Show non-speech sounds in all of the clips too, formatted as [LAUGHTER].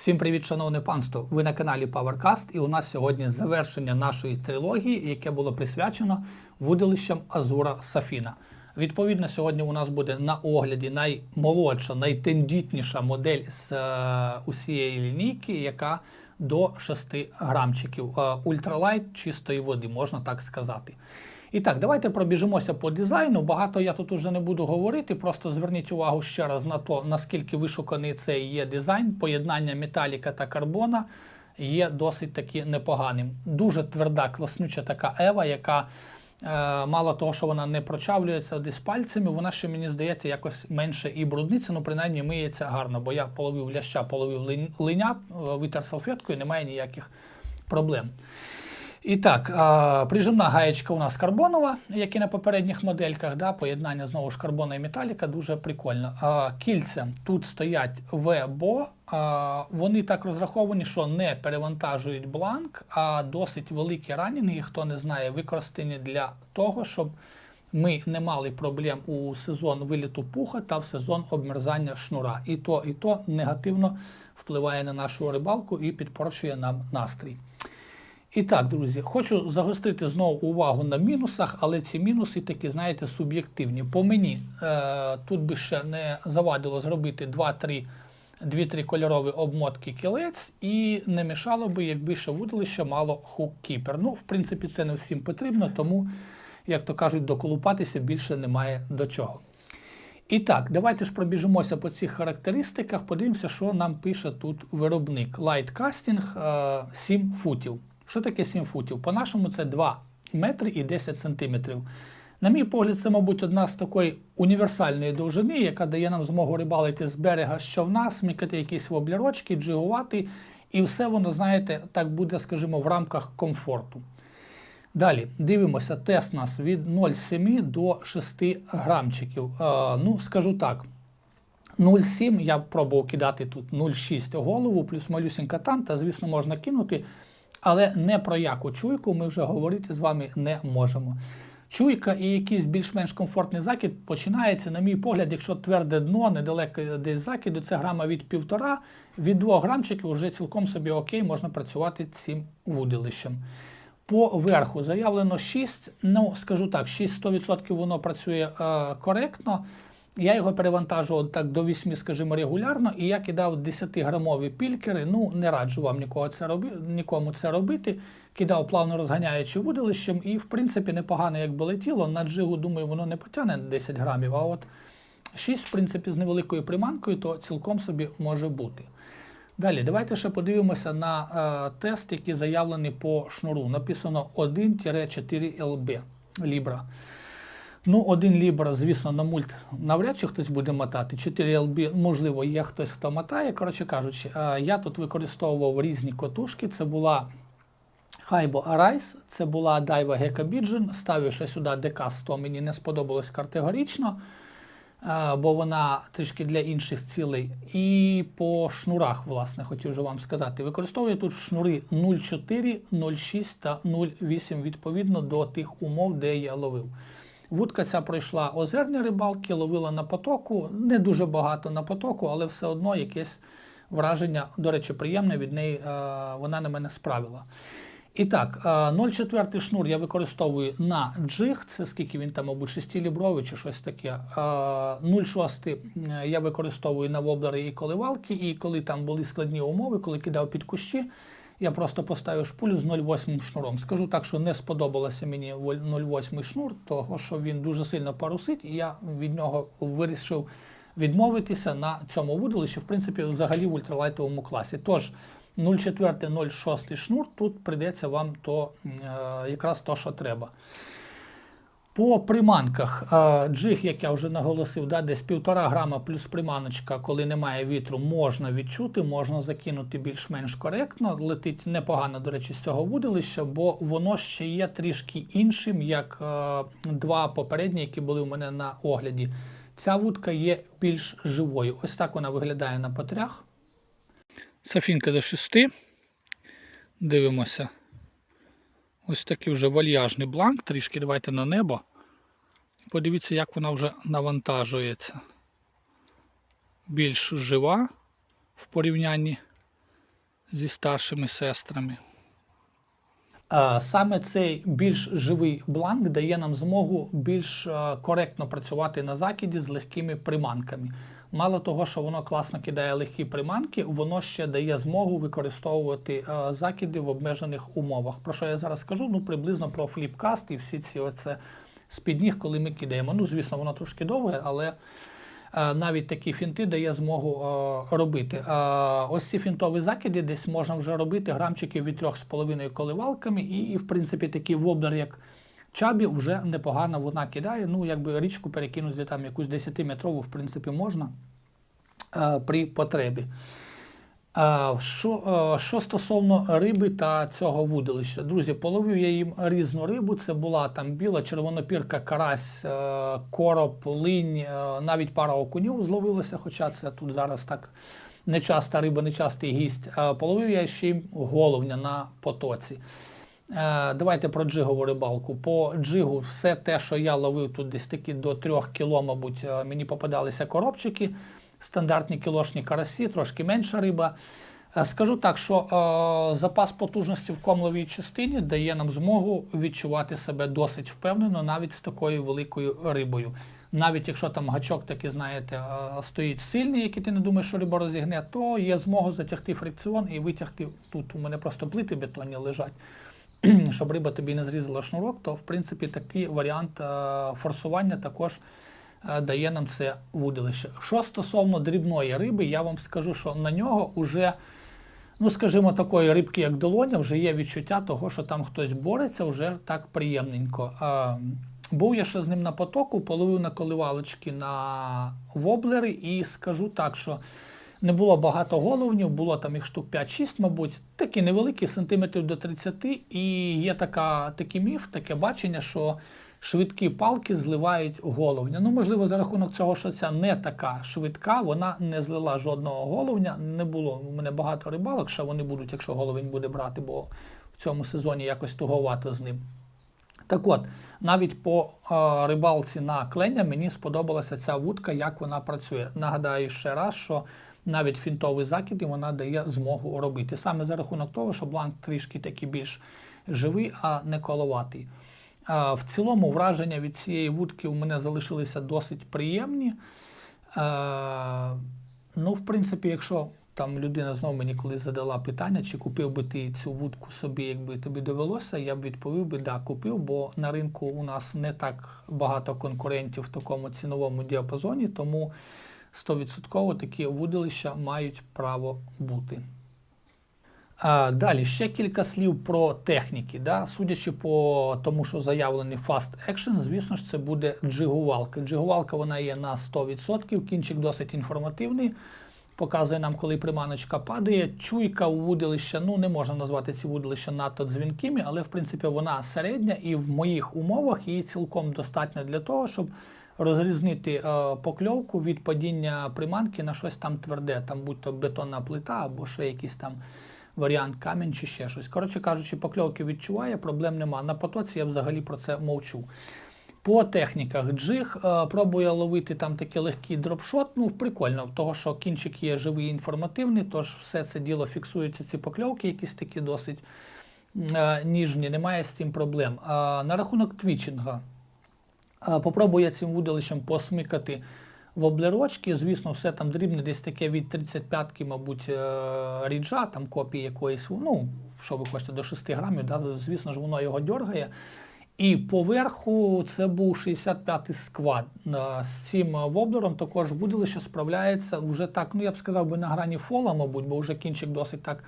Всім привіт, шановне панство! Ви на каналі PowerCast, і у нас сьогодні завершення нашої трилогії, яке було присвячено вудилищам Азура Сафіна. Відповідно, сьогодні у нас буде на огляді наймолодша, найтендітніша модель з е, усієї лінійки, яка до 6 грамчиків. Е, ультралайт чистої води, можна так сказати. І так, давайте пробіжимося по дизайну. Багато я тут уже не буду говорити. Просто зверніть увагу ще раз на то, наскільки вишуканий цей є дизайн. Поєднання металіка та карбона є досить таки непоганим. Дуже тверда, класнюча така ева, яка мало того, що вона не прочавлюється десь пальцями, вона ще мені здається якось менше і брудниця, ну принаймні миється гарно, бо я половив ляща, половив линя, е, витер салфеткою, немає ніяких проблем. І так, прижимна гаєчка у нас карбонова, як і на попередніх модельках. Да, поєднання знову ж карбона і металіка дуже прикольно. Кільця тут стоять ВБО. Вони так розраховані, що не перевантажують бланк, а досить великі ранінги, хто не знає, використані для того, щоб ми не мали проблем у сезон виліту пуха та в сезон обмерзання шнура. І то, і то негативно впливає на нашу рибалку і підпорчує нам настрій. І так, друзі, хочу загострити знову увагу на мінусах, але ці мінуси такі, знаєте, суб'єктивні. По мені е, тут би ще не завадило зробити 2-3 2-3 кольорові обмотки кілець, і не мішало би, якби ще вудилище мало хук-кіпер. Ну, в принципі, це не всім потрібно, тому, як то кажуть, доколупатися більше немає до чого. І так, давайте ж пробіжимося по цих характеристиках, подивимося, що нам пише тут виробник. Casting е, 7 футів. Що таке 7 футів? По-нашому це 2 метри і 10 сантиметрів. На мій погляд, це, мабуть, одна з такої універсальної довжини, яка дає нам змогу рибалити з берега з човна, смикати якісь воблерочки, джигувати, і все воно, знаєте, так буде, скажімо, в рамках комфорту. Далі дивимося, тест нас від 0,7 до 6 грамчиків. Е, ну, скажу так. 0,7 я пробував кидати тут 0,6 голову, плюс малюсінька танта, звісно, можна кинути, але не про яку чуйку ми вже говорити з вами не можемо. Чуйка і якийсь більш-менш комфортний закид починається, на мій погляд, якщо тверде дно, недалеко десь закиду, це грама від півтора, від 2 грамчиків вже цілком собі окей, можна працювати цим вудилищем. По верху заявлено 6. Ну, скажу так, 6-100% воно працює е, коректно. Я його перевантажував так до 8, скажімо, регулярно, і я кидав 10-грамові пількери. Ну, не раджу вам нікого це роби, нікому це робити. Кидав плавно розганяючи вудилищем, і, в принципі, непогано як би летіло. На джигу, думаю, воно не потягне 10 грамів, а от 6, в принципі, з невеликою приманкою, то цілком собі може бути. Далі, давайте ще подивимося на е, тест, який заявлений по шнуру. Написано 1-4 ЛБ Libra. Ну, 1 Libra, звісно, на мульт навряд чи хтось буде мотати. 4 LB, можливо, є хтось, хто мотає. Коротше кажучи, я тут використовував різні котушки. Це була Хайбо Arise, це була Daiwa Gecko Pigeon. Ставив сюди DK100, мені не сподобалось категорично бо вона трішки для інших цілей. І по шнурах, власне, хотів вам сказати. Використовую тут шнури 0,4, 0,6 та 0,8 відповідно до тих умов, де я ловив. Вудка ця пройшла озерні рибалки, ловила на потоку, не дуже багато на потоку, але все одно якесь враження, до речі, приємне від неї е, вона на мене справила. І так, е, 0,4 шнур я використовую на джиг, це скільки він там, мабуть, 6-лібровий чи щось таке. Е, 0,6 я використовую на воблери і коливалки, і коли там були складні умови, коли кидав під кущі, я просто поставив шпулю з 0,8 шнуром. Скажу так, що не сподобалося мені 0,8 шнур, того що він дуже сильно парусить, і я від нього вирішив відмовитися на цьому вудилищі, в принципі, взагалі в ультралайтовому класі. Тож 0,4-0,6 шнур тут прийдеться вам то е, якраз то, що треба. По приманках джиг, як я вже наголосив, да, десь 1,5 грама плюс приманочка, коли немає вітру, можна відчути, можна закинути більш-менш коректно. Летить непогано, до речі, з цього вудилища, бо воно ще є трішки іншим, як два попередні, які були у мене на огляді. Ця вудка є більш живою. Ось так вона виглядає на потрях. Софінка до 6. Дивимося. Ось такий вже вальяжний бланк. Трішки давайте на небо. Подивіться, як вона вже навантажується. Більш жива в порівнянні зі старшими сестрами. Саме цей більш живий бланк дає нам змогу більш е, коректно працювати на закиді з легкими приманками. Мало того, що воно класно кидає легкі приманки, воно ще дає змогу використовувати е, закиди в обмежених умовах. Про що я зараз скажу? Ну, приблизно про фліпкаст і всі ці оце з-під ніг, коли ми кидаємо. Ну, звісно, воно трошки довге, але е, навіть такі фінти дає змогу е, робити. Е, ось ці фінтові закиди десь можна вже робити грамчиків від 3,5 коливалками, і, і, в принципі, такий воблер, як Чабі, вже непогано вона кидає. Ну, якби річку перекинути там якусь 10-метрову, в принципі, можна е, при потребі. Е, Що, е, що стосовно риби та цього вудилища, друзі, половив я їм різну рибу. Це була там біла, червонопірка, карась, короб, линь, навіть пара окунів зловилася, хоча це тут зараз так нечаста риба, нечастий гість. Половив я ще й головня на потоці. Е, Давайте про джигову рибалку. По джигу все те, що я ловив тут десь такі до 3 кіло, мабуть, е, мені попадалися коробчики, стандартні кілошні карасі, трошки менша риба. Е, Скажу так, що е, запас потужності в комловій частині дає нам змогу відчувати себе досить впевнено навіть з такою великою рибою. Навіть якщо там гачок такий, знаєте, стоїть сильний, який ти не думаєш, що риба розігне, то є змога затягти фрикціон і витягти. Тут у мене просто плити бетонні лежать. [CLEARS THROAT] щоб риба тобі не зрізала шнурок, то в принципі такий варіант е, форсування також е, дає нам це вудилище. Що стосовно дрібної риби, я вам скажу, що на нього вже, ну скажімо, такої рибки, як долоня, вже є відчуття того, що там хтось бореться, вже так приємненько. Е, Був я ще з ним на потоку, половив на коливалочки на воблери, і скажу так, що не було багато головнів, було там їх штук 5-6, мабуть, такі невеликі, сантиметрів до 30. І є така, такий міф, таке бачення, що швидкі палки зливають головня. Ну, можливо, за рахунок цього, що ця не така швидка, вона не злила жодного головня. Не було у мене багато рибалок, що вони будуть, якщо головень буде брати, бо в цьому сезоні якось туговато з ним. Так от, навіть по е, рибалці на кленя мені сподобалася ця вудка, як вона працює. Нагадаю ще раз, що навіть фінтовий закид і вона дає змогу робити. Саме за рахунок того, що бланк трішки такий більш живий, а не коловатий. В цілому враження від цієї вудки у мене залишилися досить приємні. Ну, в принципі, якщо там людина знову мені колись задала питання, чи купив би ти цю вудку собі, якби тобі довелося, я б відповів би, да, купив, бо на ринку у нас не так багато конкурентів в такому ціновому діапазоні, тому 100% такі вудилища мають право бути. А, Далі ще кілька слів про техніки. Да? Судячи по тому, що заявлений Fast Action, звісно ж, це буде джигувалка. Джигувалка вона є на 100%, кінчик досить інформативний. Показує нам, коли приманочка падає. Чуйка у вудилища, ну не можна назвати ці вудилища надто дзвінкими, але в принципі вона середня і в моїх умовах її цілком достатньо для того, щоб розрізнити е, покльовку від падіння приманки на щось там тверде, там будь-то бетонна плита або ще якийсь там варіант камінь чи ще щось. Коротше кажучи, покльовки відчуває, проблем нема. На потоці я взагалі про це мовчу. По техніках джиг е, пробує ловити там такий легкий дропшот. Ну, прикольно, того що кінчик є живий і інформативний, тож все це діло фіксується, ці покльовки, якісь такі досить е, ніжні, немає з цим проблем. На рахунок твічинга. Попробую цим вудилищем посмикати воблерочки. Звісно, все там дрібне, десь таке від 35-ки, мабуть, е, ріджа, там копії якоїсь, ну, що ви хочете, до 6 грамів, да, звісно ж, воно його дергає. І поверху це був 65-й сквад. Е, З цим воблером також вудилище справляється вже так, ну я б сказав би на грані фола, мабуть, бо вже кінчик досить так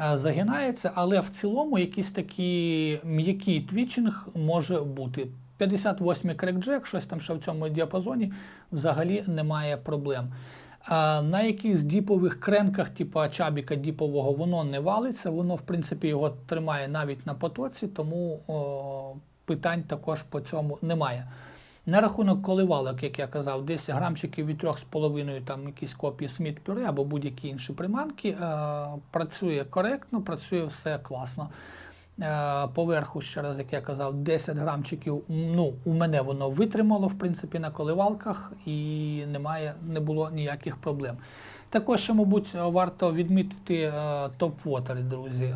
е, загинається, але в цілому якийсь такий м'який твічинг може бути. 58-й крекджек, щось там ще в цьому діапазоні, взагалі немає проблем. А на якихось діпових кренках, типу чабіка діпового, воно не валиться, воно, в принципі, його тримає навіть на потоці, тому о, питань також по цьому немає. На рахунок коливалок, як я казав, десь грамчиків від 3,5 там якісь копії Сміт Пюре або будь-які інші приманки. Е, працює коректно, працює все класно. Е, Поверху, ще раз, як я казав, 10 грамчиків. Ну, у мене воно витримало, в принципі, на коливалках і немає, не було ніяких проблем. Також, ще, мабуть, варто відмітити е, топ-вотери, друзі. Е,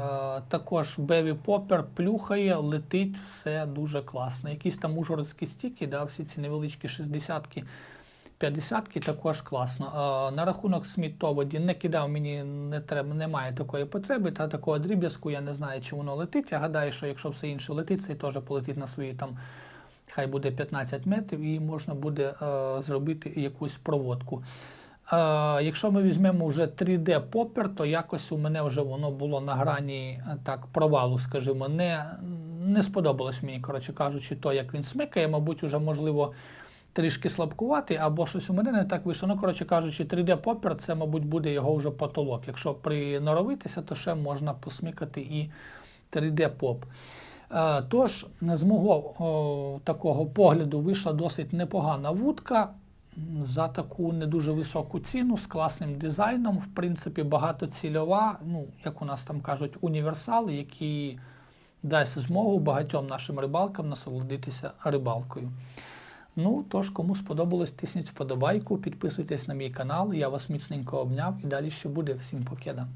також Беві Поппер плюхає, летить, все дуже класно. Якісь там ужгородські стіки, да, всі ці невеличкі 60-ки, 50-ки також класно. На рахунок смітоводі не кидав, мені не треба, немає такої потреби, та такого дріб'язку я не знаю, чи воно летить. Я гадаю, що якщо все інше летить, це теж полетить на свої там. Хай буде 15 метрів і можна буде е, зробити якусь проводку. Е, якщо ми візьмемо вже 3D попер, то якось у мене вже воно було на грані е, так, провалу, скажімо. Не, не сподобалось мені, коротше кажучи, то, як він смикає, мабуть, вже можливо трішки слабкувати, або щось у мене не так вийшло. Ну, коротше кажучи, 3D попер це, мабуть, буде його вже потолок. Якщо приноровитися, то ще можна посмикати і 3D поп. Е, Тож, з мого о, такого погляду вийшла досить непогана вудка за таку не дуже високу ціну з класним дизайном. В принципі, багатоцільова, ну, як у нас там кажуть, універсал, який дасть змогу багатьом нашим рибалкам насолодитися рибалкою. Ну, тож, кому сподобалось, тисніть вподобайку, підписуйтесь на мій канал. Я вас міцненько обняв і далі ще буде. Всім покеда.